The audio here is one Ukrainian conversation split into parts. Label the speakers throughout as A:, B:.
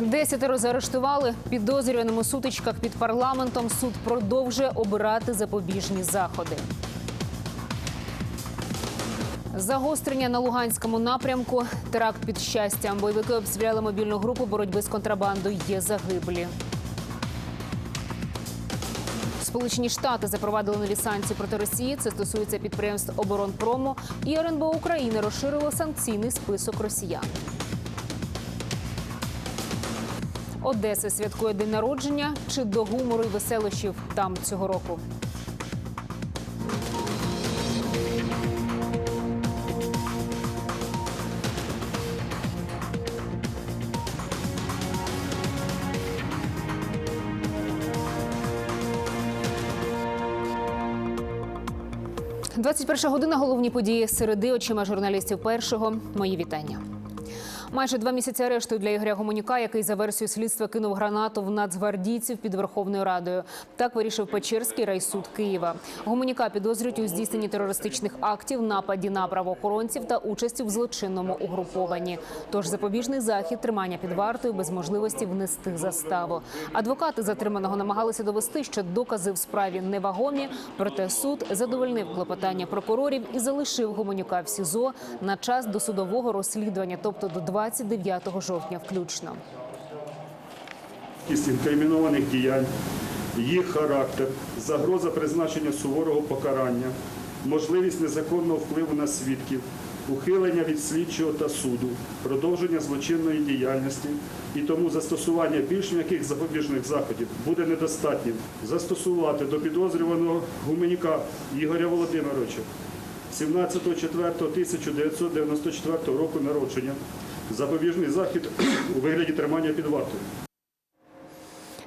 A: Десятеро заарештували підозрюваним у сутичках під парламентом. Суд продовжує обирати запобіжні заходи. Загострення на Луганському напрямку, теракт під щастям. Бойовики обстріляли мобільну групу боротьби з контрабандою. Є загиблі. Сполучені Штати запровадили нові санкції проти Росії. Це стосується підприємств оборонпрому. І РНБО України розширило санкційний список росіян. Одеса святкує день народження чи до гумору і веселощів там цього року. – 21 година. Головні події середи очима журналістів першого. Мої вітання. Майже два місяці арешту для Ігоря Гомонюка, який за версією слідства кинув гранату в нацгвардійців під Верховною Радою. Так вирішив Печерський райсуд Києва. Гомонюка підозрюють у здійсненні терористичних актів, нападі на правоохоронців та участі в злочинному угрупованні. Тож запобіжний захід тримання під вартою без можливості внести заставу. Адвокати затриманого намагалися довести, що докази в справі невагомі. Проте суд задовольнив клопотання прокурорів і залишив Гомонюка в СІЗО на час досудового розслідування, тобто до 29 жовтня включно.
B: Із інкримінованих діянь, їх характер, загроза призначення суворого покарання, можливість незаконного впливу на свідків, ухилення від слідчого та суду, продовження злочинної діяльності і тому застосування більш м'яких запобіжних заходів буде недостатнім. Застосувати до підозрюваного гуменюка Ігоря Володимировича 17.04.1994 року народження запобіжний захід у вигляді тримання під вартою.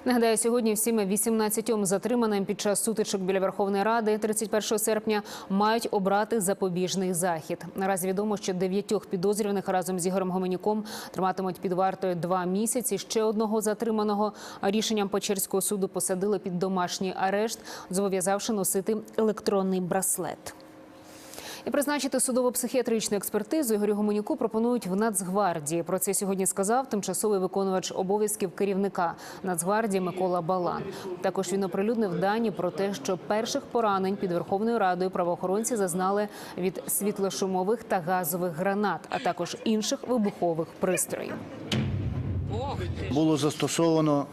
A: Нагадаю, сьогодні всім 18 затриманим під час сутичок біля Верховної Ради 31 серпня мають обрати запобіжний захід. Наразі відомо, що дев'ятьох підозрюваних разом з Ігорем Гоменюком триматимуть під вартою два місяці. Ще одного затриманого рішенням Печерського суду посадили під домашній арешт, зобов'язавши носити електронний браслет. І призначити судово-психіатричну експертизу Ігорю Гуменюку пропонують в Нацгвардії. Про це сьогодні сказав тимчасовий виконувач обов'язків керівника Нацгвардії Микола Балан. Також він оприлюднив дані про те, що перших поранень під Верховною Радою правоохоронці зазнали від світлошумових та газових гранат, а також інших вибухових пристроїв.
C: Було застосовано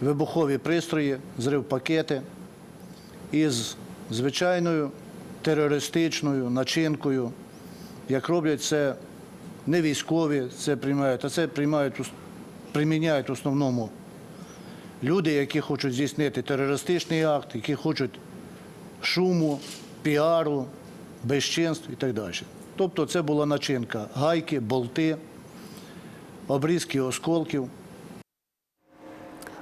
C: вибухові пристрої, зрив-пакети із звичайною терористичною начинкою. Як роблять це не військові, це приймають, а це приймають, приміняють в основному люди, які хочуть здійснити терористичний акт, які хочуть шуму, піару, безчинств і так далі. Тобто це була начинка гайки, болти, обрізки осколків.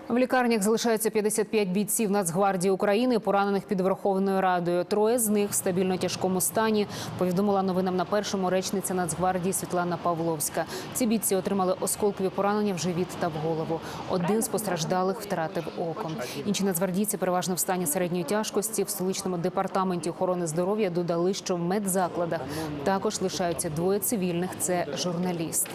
A: В лікарнях залишаються 55 бійців Нацгвардії України, поранених під Верховною Радою. Троє з них в стабільно тяжкому стані. Повідомила новинам на першому речниця Нацгвардії Світлана Павловська. Ці бійці отримали осколкові поранення в живіт та в голову. Один з постраждалих втратив око. Інші нацгвардійці переважно в стані середньої тяжкості. В столичному департаменті охорони здоров'я додали, що в медзакладах також лишаються двоє цивільних. Це журналісти.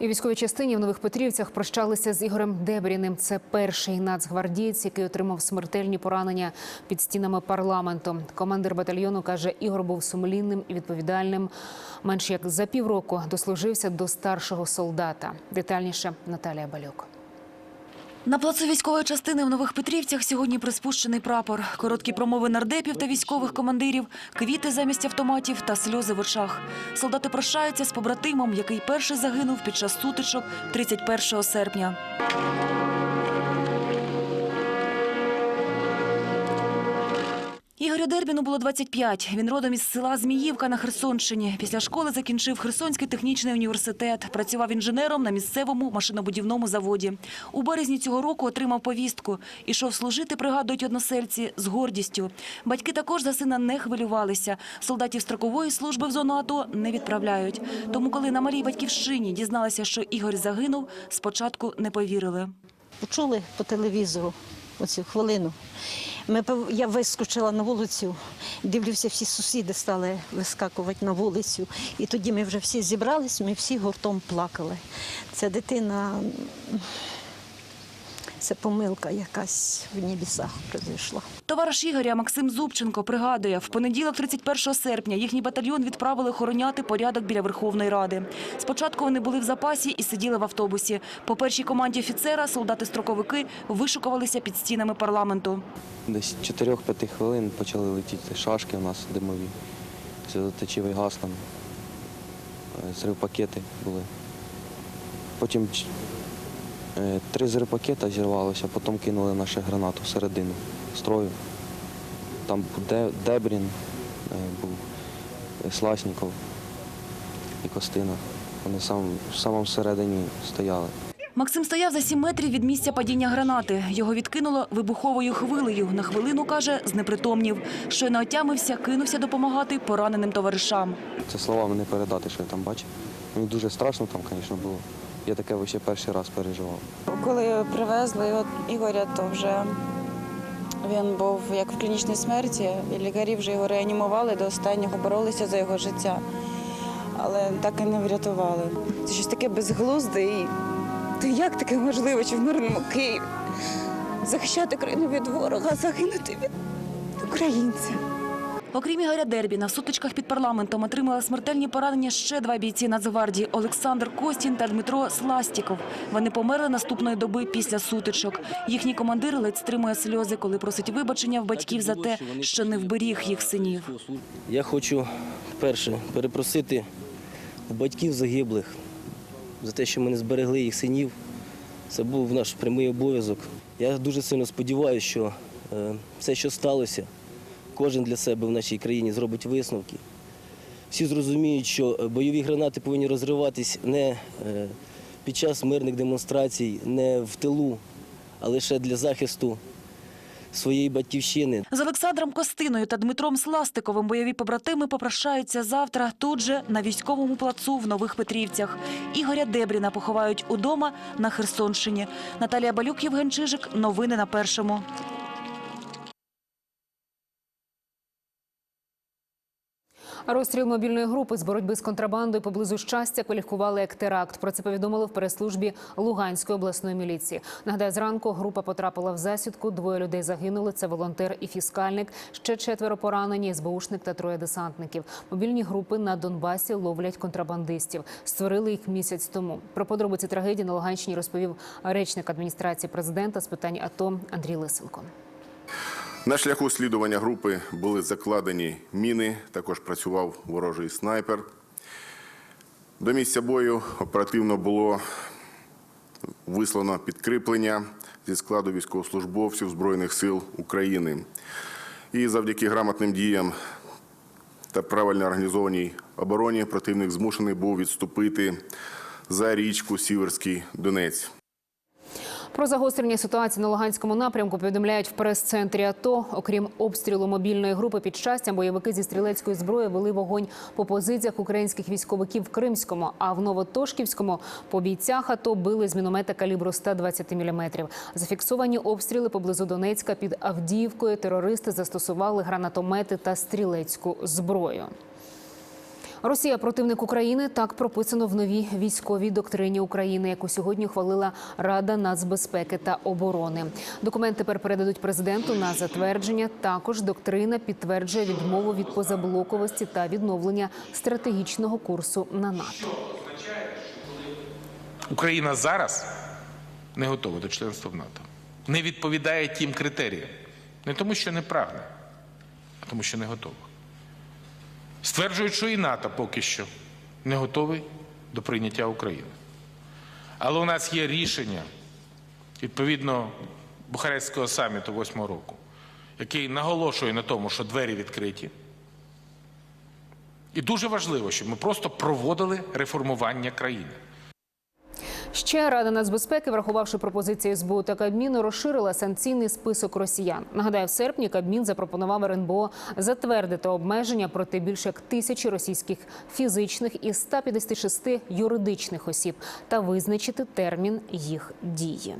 A: І військовій частині в Нових Петрівцях прощалися з Ігорем Дебріним. Це перший нацгвардієць, який отримав смертельні поранення під стінами парламенту. Командир батальйону каже, Ігор був сумлінним і відповідальним. Менш як за півроку дослужився до старшого солдата. Детальніше Наталія Балюк.
D: На плацу військової частини в Нових Петрівцях сьогодні приспущений прапор. Короткі промови нардепів та військових командирів, квіти замість автоматів та сльози в очах. Солдати прощаються з побратимом, який перший загинув під час сутичок 31 серпня. Ігорю Дербіну було 25. Він родом із села Зміївка на Херсонщині. Після школи закінчив Херсонський технічний університет. Працював інженером на місцевому машинобудівному заводі. У березні цього року отримав повістку. Ішов служити, пригадують односельці, з гордістю. Батьки також за сина не хвилювалися. Солдатів строкової служби в зону АТО не відправляють. Тому, коли на малій батьківщині дізналися, що Ігор загинув, спочатку не повірили.
E: Почули по телевізору, оцю хвилину. Ми, я вискочила на вулицю, дивлюся, всі сусіди стали вискакувати на вулицю. І тоді ми вже всі зібрались, ми всі гуртом плакали. Ця дитина, це помилка якась в небесах произойшла.
D: Товариш Ігоря Максим Зубченко пригадує, в понеділок, 31 серпня, їхній батальйон відправили охороняти порядок біля Верховної Ради. Спочатку вони були в запасі і сиділи в автобусі. По першій команді офіцера солдати-строковики вишукувалися під стінами парламенту.
F: Десь 4-5 хвилин почали летіти шашки у нас димові, сльозоточивий газ там, е, зрив-пакети були. Потім е, три зрипакета зірвалося, потім кинули нашу гранату всередину строю. Там був Дебрін, е, був е, Сласніков і Костина. Вони в самому всередині стояли.
D: Максим стояв за 7 метрів від місця падіння гранати. Його відкинуло вибуховою хвилею. На хвилину, каже, знепритомнів. Щойно отямився, кинувся допомагати пораненим товаришам.
F: Це словами не передати, що я там бачив. Мені дуже страшно там, звісно, було. Я таке ще перший раз переживав.
G: Коли привезли Ігоря, то вже він був як в клінічній смерті, і лікарі вже його реанімували до останнього, боролися за його життя, але так і не врятували. Це щось таке безглузде. І то як таке можливо, чи в мирному Києві захищати країну від ворога, загинути від українця?
D: Окрім Ігоря Дербіна, в сутичках під парламентом отримали смертельні поранення ще два бійці Нацгвардії – Олександр Костін та Дмитро Сластіков. Вони померли наступної доби після сутичок. Їхній командир ледь стримує сльози, коли просить вибачення в батьків за те, що не вберіг їх синів.
H: Я хочу перше перепросити батьків загиблих за те, що ми не зберегли їх синів. Це був наш прямий обов'язок. Я дуже сильно сподіваюся, що е, все, що сталося, кожен для себе в нашій країні зробить висновки. Всі зрозуміють, що е, бойові гранати повинні розриватись не е, під час мирних демонстрацій, не в тилу, а лише для захисту своєї батьківщини.
D: З Олександром Костиною та Дмитром Сластиковим бойові побратими попрощаються завтра тут же на військовому плацу в Нових Петрівцях. Ігоря Дебріна поховають удома на Херсонщині. Наталія Балюк, Євген Чижик. Новини на першому.
A: Розстріл мобільної групи з боротьби з контрабандою поблизу щастя кваліфікували як теракт. Про це повідомили в прес-службі Луганської обласної міліції. Нагадаю, зранку група потрапила в засідку. Двоє людей загинули. Це волонтер і фіскальник. Ще четверо поранені. СБУшник та троє десантників. Мобільні групи на Донбасі ловлять контрабандистів. Створили їх місяць тому. Про подробиці трагедії на Луганщині розповів речник адміністрації президента з питань АТО Андрій Лисенко.
I: На шляху слідування групи були закладені міни, також працював ворожий снайпер. До місця бою оперативно було вислано підкріплення зі складу військовослужбовців Збройних сил України. І завдяки грамотним діям та правильно організованій обороні противник змушений був відступити за річку Сіверський Донець.
A: Про загострення ситуації на Луганському напрямку повідомляють в прес-центрі АТО. Окрім обстрілу мобільної групи під щастям, бойовики зі стрілецької зброї вели вогонь по позиціях українських військовиків в Кримському, а в Новотошківському по бійцях АТО били з міномета калібру 120 мм. Зафіксовані обстріли поблизу Донецька під Авдіївкою. Терористи застосували гранатомети та стрілецьку зброю. Росія противник України так прописано в новій військовій доктрині України, яку сьогодні ухвалила Рада нацбезпеки та оборони. Документ тепер передадуть президенту на затвердження. Також доктрина підтверджує відмову від позаблоковості та відновлення стратегічного курсу на НАТО.
J: Україна зараз не готова до членства в НАТО. Не відповідає тим критеріям. Не тому, що не прагне, а тому, що не готова. Стверджують, що і НАТО поки що не готовий до прийняття України. Але у нас є рішення відповідно Бухарестського саміту 8 року, який наголошує на тому, що двері відкриті. І дуже важливо, щоб ми просто проводили реформування країни.
A: Ще Рада нацбезпеки, врахувавши пропозиції СБУ та Кабміну, розширила санкційний список росіян. Нагадаю, в серпні Кабмін запропонував РНБО затвердити обмеження проти більш як тисячі російських фізичних і 156 юридичних осіб та визначити термін їх дії.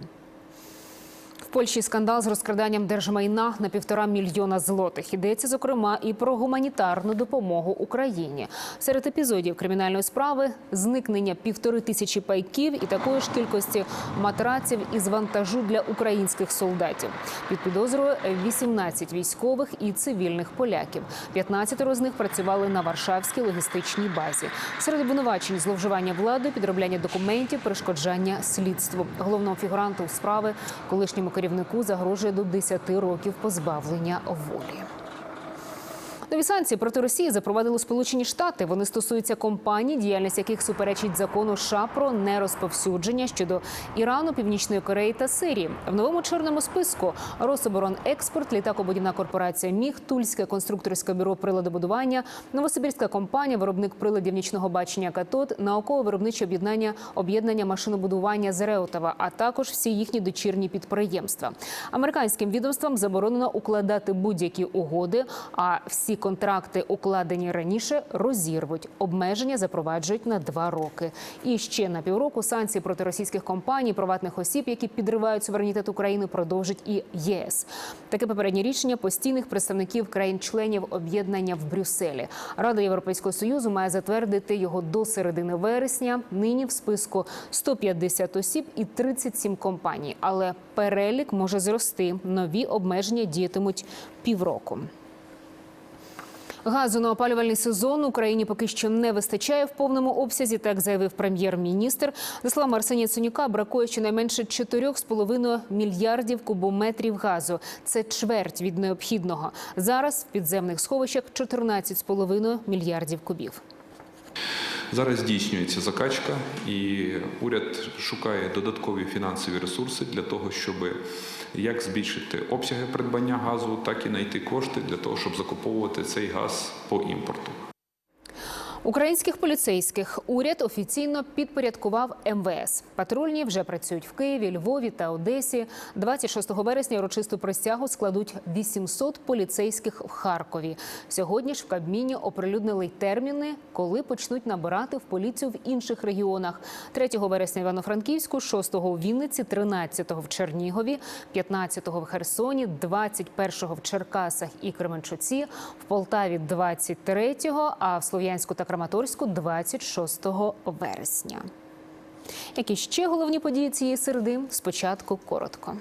A: Польщі скандал з розкраданням держмайна на півтора мільйона злотих. Йдеться, зокрема, і про гуманітарну допомогу Україні. Серед епізодів кримінальної справи зникнення півтори тисячі пайків і такої ж кількості матраців із вантажу для українських солдатів. Під підозрою 18 військових і цивільних поляків. 15 з них працювали на Варшавській логістичній базі. Серед обвинувачень зловживання влади, підробляння документів, перешкоджання слідству. Головному фігуранту справи колишньому керівнику загрожує до 10 років позбавлення волі. Нові санкції проти Росії запровадили Сполучені Штати. Вони стосуються компаній, діяльність яких суперечить закону США про нерозповсюдження щодо Ірану, Північної Кореї та Сирії. В новому чорному списку Рособоронекспорт, літакобудівна корпорація Міг, Тульське конструкторське бюро приладобудування, Новосибірська компанія, виробник приладів нічного бачення Катод, науково-виробниче об'єднання об'єднання машинобудування Зреутова, а також всі їхні дочірні підприємства. Американським відомствам заборонено укладати будь-які угоди, а всі контракти, укладені раніше, розірвуть. Обмеження запроваджують на два роки. І ще на півроку санкції проти російських компаній, приватних осіб, які підривають суверенітет України, продовжить і ЄС. Таке попереднє рішення постійних представників країн-членів об'єднання в Брюсселі. Рада Європейського союзу має затвердити його до середини вересня. Нині в списку 150 осіб і 37 компаній. Але перелік може зрости. Нові обмеження діятимуть півроку. Газу на опалювальний сезон Україні поки що не вистачає в повному обсязі. Так заявив прем'єр-міністр. За словами Арсенія Ценюка, бракує щонайменше 4,5 мільярдів кубометрів газу. Це чверть від необхідного. Зараз в підземних сховищах 14,5 мільярдів кубів.
K: Зараз здійснюється закачка, і уряд шукає додаткові фінансові ресурси для того, щоб як збільшити обсяги придбання газу, так і знайти кошти для того, щоб закуповувати цей газ по імпорту.
A: Українських поліцейських уряд офіційно підпорядкував МВС. Патрульні вже працюють в Києві, Львові та Одесі. 26 вересня урочисту присягу складуть 800 поліцейських в Харкові. Сьогодні ж в Кабміні оприлюднили терміни, коли почнуть набирати в поліцію в інших регіонах. 3 вересня Івано-Франківську, 6 у Вінниці, 13 в Чернігові, 15 в Херсоні, 21 в Черкасах і Кременчуці, в Полтаві 23, а в Слов'янську та Краматорську 26 вересня. Які ще головні події цієї середи? Спочатку коротко.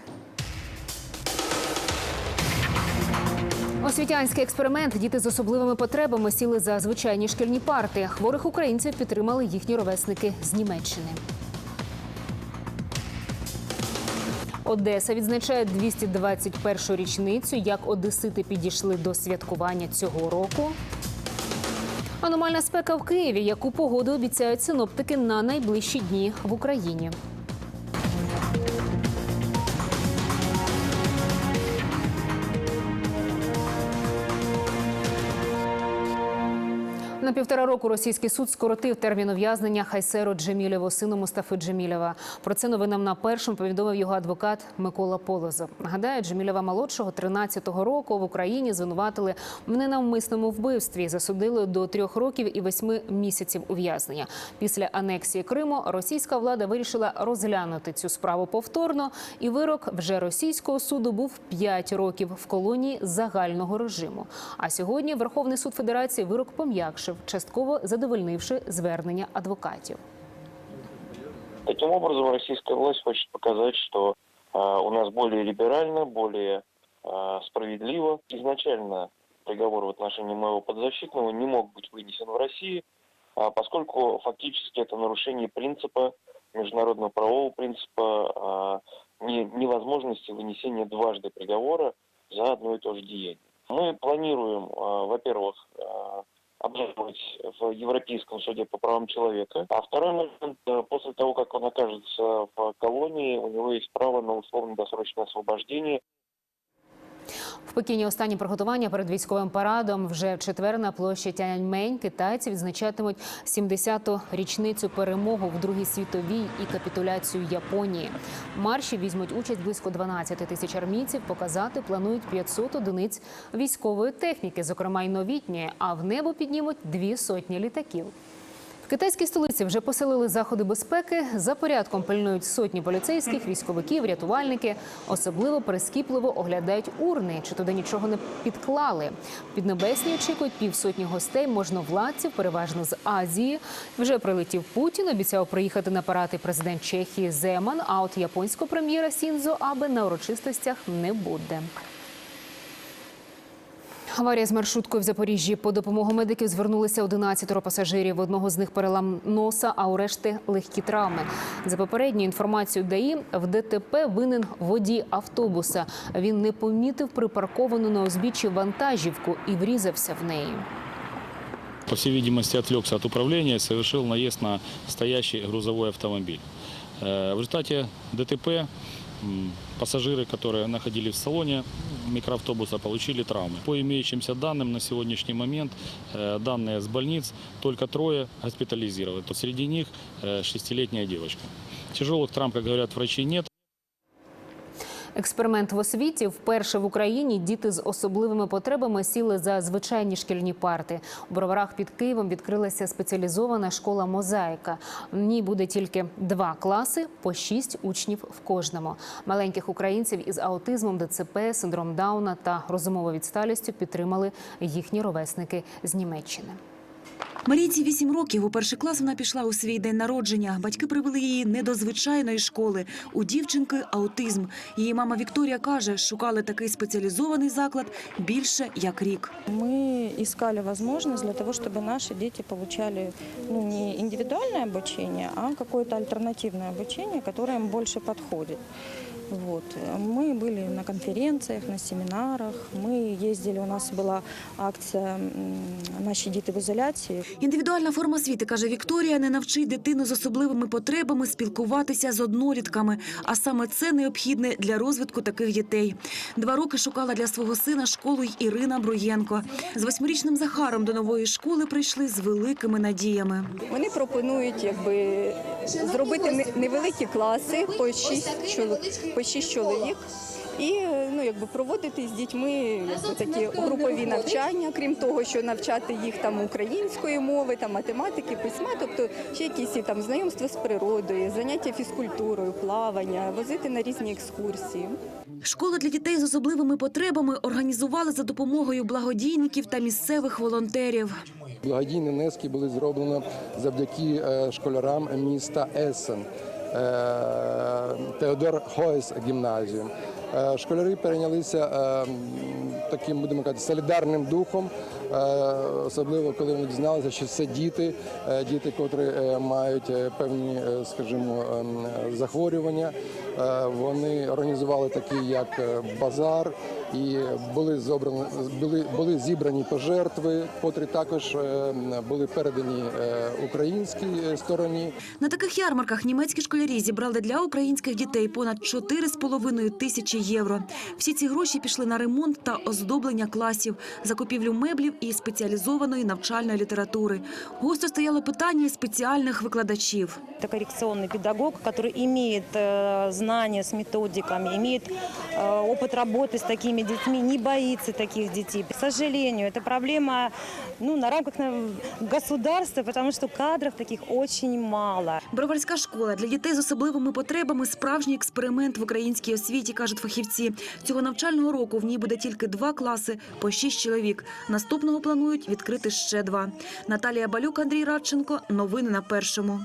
A: Освітянський експеримент. Діти з особливими потребами сіли за звичайні шкільні парти. Хворих українців підтримали їхні ровесники з Німеччини. Одеса відзначає 221-ю річницю, як одесити підійшли до святкування цього року. Аномальна спека в Києві. Яку погоду обіцяють синоптики на найближчі дні в Україні? На півтора року російський суд скоротив термін ув'язнення Хайсеру Джемілєву, сину Мустафи Джемілєва. Про це новинам на першому повідомив його адвокат Микола Полозов. Нагадаю, Джемілєва молодшого 13-го року в Україні звинуватили в ненавмисному вбивстві. Засудили до трьох років і восьми місяців ув'язнення. Після анексії Криму російська влада вирішила розглянути цю справу повторно. І вирок вже російського суду був 5 років в колонії загального режиму. А сьогодні Верховний суд Федерації вирок пом'якшив, частково задовольнивши звернення адвокатів.
L: Таким образом, российская власть хочет показать, что у нас более либерально, более справедливо. Изначально приговор в отношении моего подзащитного не мог быть вынесен в России, а поскольку фактически это нарушение принципа, международного правового принципа э, не- невозможности вынесения дважды приговора за одно и то же деяние. Мы планируем, э, во-первых, э, обжаловать в Европейском суде по правам человека. А второй момент, э, после того, как он окажется в колонии, у него есть право на условно-досрочное освобождение.
A: В Пекіні останні приготування перед військовим парадом вже в четвер на площі Тяньаньмень китайці відзначатимуть 70-ту річницю перемоги в Другій світовій і капітуляцію Японії. Марші візьмуть участь близько 12 тисяч армійців. Показати планують 500 одиниць військової техніки, зокрема й новітньої. А в небо піднімуть дві сотні літаків. В китайській столиці вже поселили заходи безпеки. За порядком пильнують сотні поліцейських, військовиків, рятувальники. Особливо прискіпливо оглядають урни, чи туди нічого не підклали. Піднебесні очікують півсотні гостей, можновладців, переважно з Азії. Вже прилетів Путін. Обіцяв приїхати на парад і президент Чехії Земан. А от японського прем'єра Сінзо Абе на урочистостях не буде. Аварія з маршруткою в Запоріжжі. По допомогу медиків звернулися 11 пасажирів. Одного з них перелам носа, а у решти легкі травми. За попередньою інформацією ДАІ, в ДТП винен водій автобуса. Він не помітив припарковану на узбіччі вантажівку і врізався в неї.
M: По всей видимости, отвлекся от управления и совершил наезд на стоящий грузовой автомобиль. Э, В результате ДТП пассажиры, которые находились в салоне микроавтобуса, получили травмы. По имеющимся данным на сегодняшний момент, э, данные с больниц, только трое госпитализированы. То среди них э, шестилетняя девочка. Тяжелых травм, как говорят врачи, нет.
A: Експеримент в освіті вперше в Україні діти з особливими потребами сіли за звичайні шкільні парти. У броварах під Києвом відкрилася спеціалізована школа Мозаїка. В ній буде тільки два класи по шість учнів в кожному. Маленьких українців із аутизмом, ДЦП, синдром Дауна та розумовою відсталістю підтримали їхні ровесники з Німеччини.
D: Марійці 8 років. У перший клас вона пішла у свій день народження. Батьки привели її не до звичайної школи. У дівчинки аутизм. Її мама Вікторія каже, шукали такий спеціалізований заклад більше як рік.
N: Мы искали возможность для того, чтобы наши дети получали ну, не индивидуальное обучение, а какое-то альтернативное обучение, которое им больше подходит. Вот. Мы были на конференциях, на семинарах, мы ездили, у нас была акция м, «Наші діти в ізоляції».
D: Індивідуальна форма освіти, каже Вікторія, не навчить дитину з особливими потребами спілкуватися з однолітками. А саме це необхідне для розвитку таких дітей. Два роки шукала для свого сина школу й Ірина Бруєнко. З восьмирічним Захаром до нової школи прийшли з великими надіями.
N: Вони пропонують якби зробити не- невеликі класи по шість чоловік, по шість чоловік. І ну якби проводити з дітьми якби такі групові навчання, крім того, що навчати їх там української мови, там математики, письма, тобто ще якісь там знайомства з природою, заняття фізкультурою, плавання, возити на різні екскурсії.
D: Школи для дітей з особливими потребами організували за допомогою благодійників та місцевих волонтерів.
O: Благодійні внески були зроблені завдяки е, школярам міста Есен. Е, Теодор Хойс гімназію. Школярі Школяри перейнялися е, таким, будемо казати, солідарним духом, е, особливо коли вони дізналися, що це діти, е, діти, котрі е, мають е, певні, е, скажімо, ем, захворювання. Е, Вони організували такий як е, базар і були зобрані, були, були зібрані пожертви, котрі також е, були передані е, українській е, стороні.
D: На таких ярмарках німецькі школярі зібрали для українських дітей понад 4,5 тисячі євро. Всі ці гроші пішли на ремонт та оздоблення класів, закупівлю меблів і спеціалізованої навчальної літератури. Гостро стояло питання і спеціальних викладачів.
N: Это коррекционный педагог, который имеет э, знания с методиками, имеет э, опыт работы с такими детьми, не боится таких детей. К сожалению, это проблема ну, на рамках на- государства, потому что кадров таких очень мало.
D: Броварська школа для дітей з особливими потребами справжній експеримент в українській освіті, кажуть фахівці. Цього навчального року в ній буде тільки два класи по шість чоловік. Наступного планують відкрити ще два. Наталія Балюк, Андрій Радченко. Новини на першому.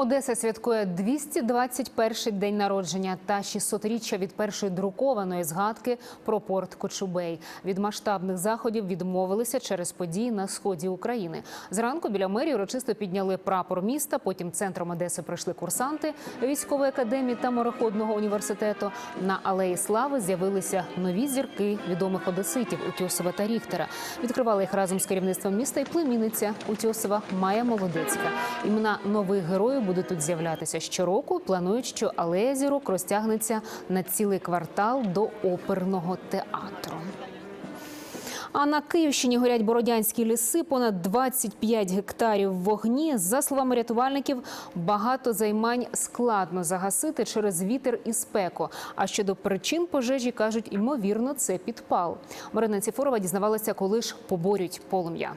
A: Одеса святкує 221-й день народження та 600-річчя від першої друкованої згадки про порт Кочубей. Від масштабних заходів відмовилися через події на сході України. Зранку біля мерії урочисто підняли прапор міста. Потім центром Одеси пройшли курсанти військової академії та мореходного університету. На алеї слави з'явилися нові зірки відомих одеситів Утьосова та Ріхтера. Відкривали їх разом з керівництвом міста і племінниця Утьосова Майя Молодецька. Імена нових героїв будуть тут з'являтися щороку. Планують, що алея зірок розтягнеться на цілий квартал до оперного театру. А на Київщині горять бородянські ліси, понад 25 гектарів вогні. За словами рятувальників, багато займань складно загасити через вітер і спеку. А щодо причин пожежі кажуть, ймовірно, це підпал. Марина Ціфорова дізнавалася, коли ж поборють полум'я.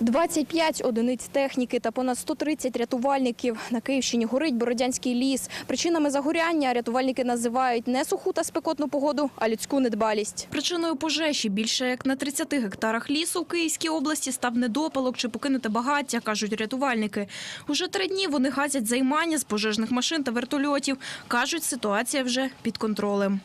P: 25 одиниць техніки та понад 130 рятувальників. На Київщині горить Бородянський ліс. Причинами загоряння рятувальники називають не суху та спекотну погоду, а людську недбалість.
N: Причиною пожежі більше як на 30 гектарах лісу в Київській області став недопалок чи покинуте багаття, кажуть рятувальники. Уже три дні вони гасять займання з пожежних машин та вертольотів. Кажуть, ситуація вже під контролем.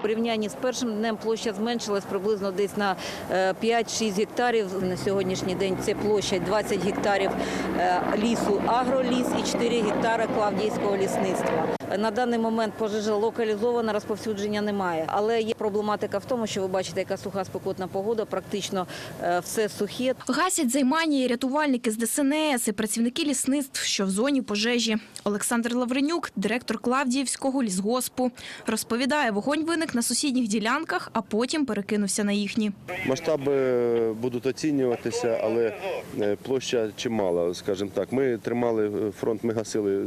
Q: У порівнянні з першим днем площа зменшилась приблизно десь на е, 5-6 гектарів. На сьогоднішній день це площа 20 гектарів е, лісу агроліс і 4 гектари Клавдійського лісництва. На даний момент пожежа локалізована, розповсюдження немає. Але є проблематика в тому, що ви бачите, яка суха спекотна погода, практично е, все сухе.
N: Гасять займання і рятувальники з ДСНС і працівники лісництв, що в зоні пожежі. Олександр Лавренюк, директор Клавдіївського лісгоспу, розповідає, вогонь виник на сусідніх ділянках, а потім перекинувся на їхні.
R: Масштаби будуть оцінюватися, але е, площа чимала, скажімо так. Ми тримали е, фронт, ми гасили,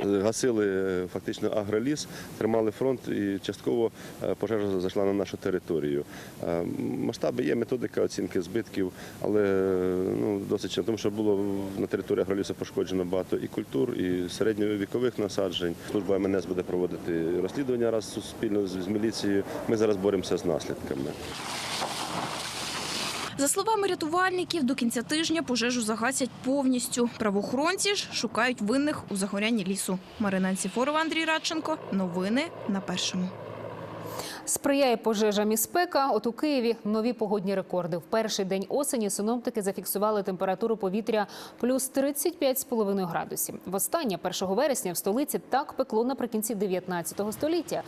R: е, гасили е, фактично агроліс, тримали фронт і частково е, пожежа зайшла на нашу територію. Е, Масштаби є, методика оцінки збитків, але ну, досить, тому що було на території агролісу пошкоджено багато і культур, і середньовікових насаджень. Служба МНС буде проводити розслідування раз суспільно з з міліцією. Ми зараз боремося з наслідками.
N: За словами рятувальників, до кінця тижня пожежу загасять повністю. Правоохоронці ж шукають винних у загорянні лісу. Марина Анціфорова, Андрій Радченко. Новини на першому.
A: Сприяє пожежам і спека. От у Києві нові погодні рекорди. В перший день осені синоптики зафіксували температуру повітря плюс 35,5 градусів. Востаннє 1 вересня в столиці так пекло наприкінці 19 століття.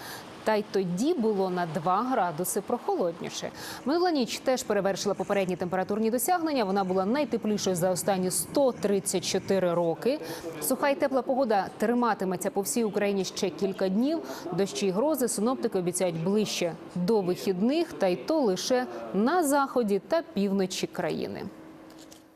A: Та й тоді було на 2 градуси прохолодніше. Минула ніч теж перевершила попередні температурні досягнення. Вона була найтеплішою за останні 134 роки. Суха й тепла погода триматиметься по всій Україні ще кілька днів. Дощі й грози синоптики обіцяють ближче до вихідних, та й то лише на заході та півночі країни.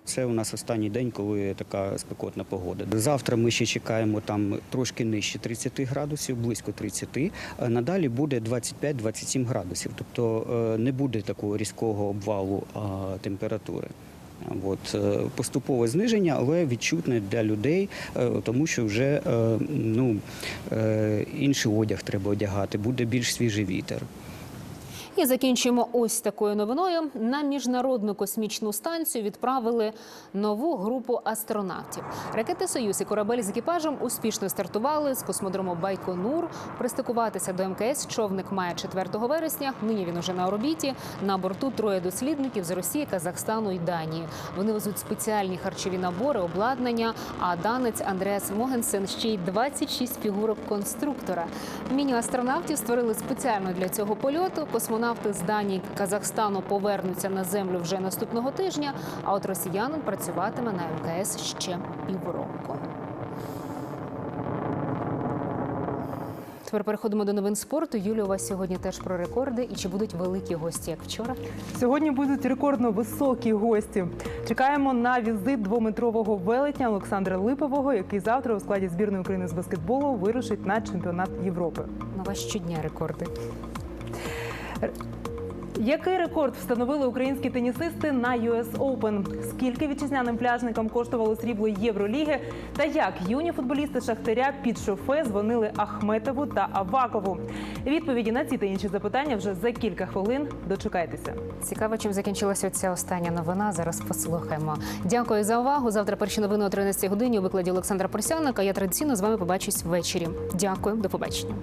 S: Це у нас останній день, коли така спекотна погода. Завтра ми ще чекаємо там трошки нижче 30 градусів, близько 30. Е, Надалі буде 25-27 градусів. Тобто е, не буде такого різкого обвалу температури. От, е, поступове зниження, але відчутне для людей, тому що вже ну, інший одяг треба одягати, буде більш свіжий вітер.
A: І закінчуємо ось такою новиною. На міжнародну космічну станцію відправили нову групу астронавтів. Ракети Союз і корабель з екіпажем успішно стартували з космодрому Байконур. Пристикуватися до МКС човник має 4 вересня. Нині він уже на орбіті. На борту троє дослідників з Росії, Казахстану і Данії. Вони везуть спеціальні харчові набори, обладнання. А данець Андреас Могенсен ще й 26 фігурок конструктора. Міні-астронавтів створили спеціально для цього польоту. Космонавти з Данії Казахстану повернуться на землю вже наступного тижня. А от росіянин працюватиме на МКС ще півроку. Тепер переходимо до новин спорту. Юлі, у вас сьогодні теж про рекорди. І чи будуть великі гості, як вчора?
T: Сьогодні будуть рекордно високі гості. Чекаємо на візит двометрового велетня Олександра Липового, який завтра у складі збірної України з баскетболу вирушить на чемпіонат Європи.
A: На вас щодня рекорди.
T: Який рекорд встановили українські тенісисти на US Open? Скільки вітчизняним пляжникам коштувало срібло Євроліги? Та як юні футболісти Шахтаря під шофе дзвонили Ахметову та Авакову? Відповіді на ці та інші запитання вже за кілька хвилин. Дочекайтеся.
A: Цікаво, чим закінчилася ця остання новина. Зараз послухаємо. Дякую за увагу. Завтра перші новини о 13 годині у викладі Олександра Порсяника. Я традиційно з вами побачусь ввечері. Дякую, до побачення.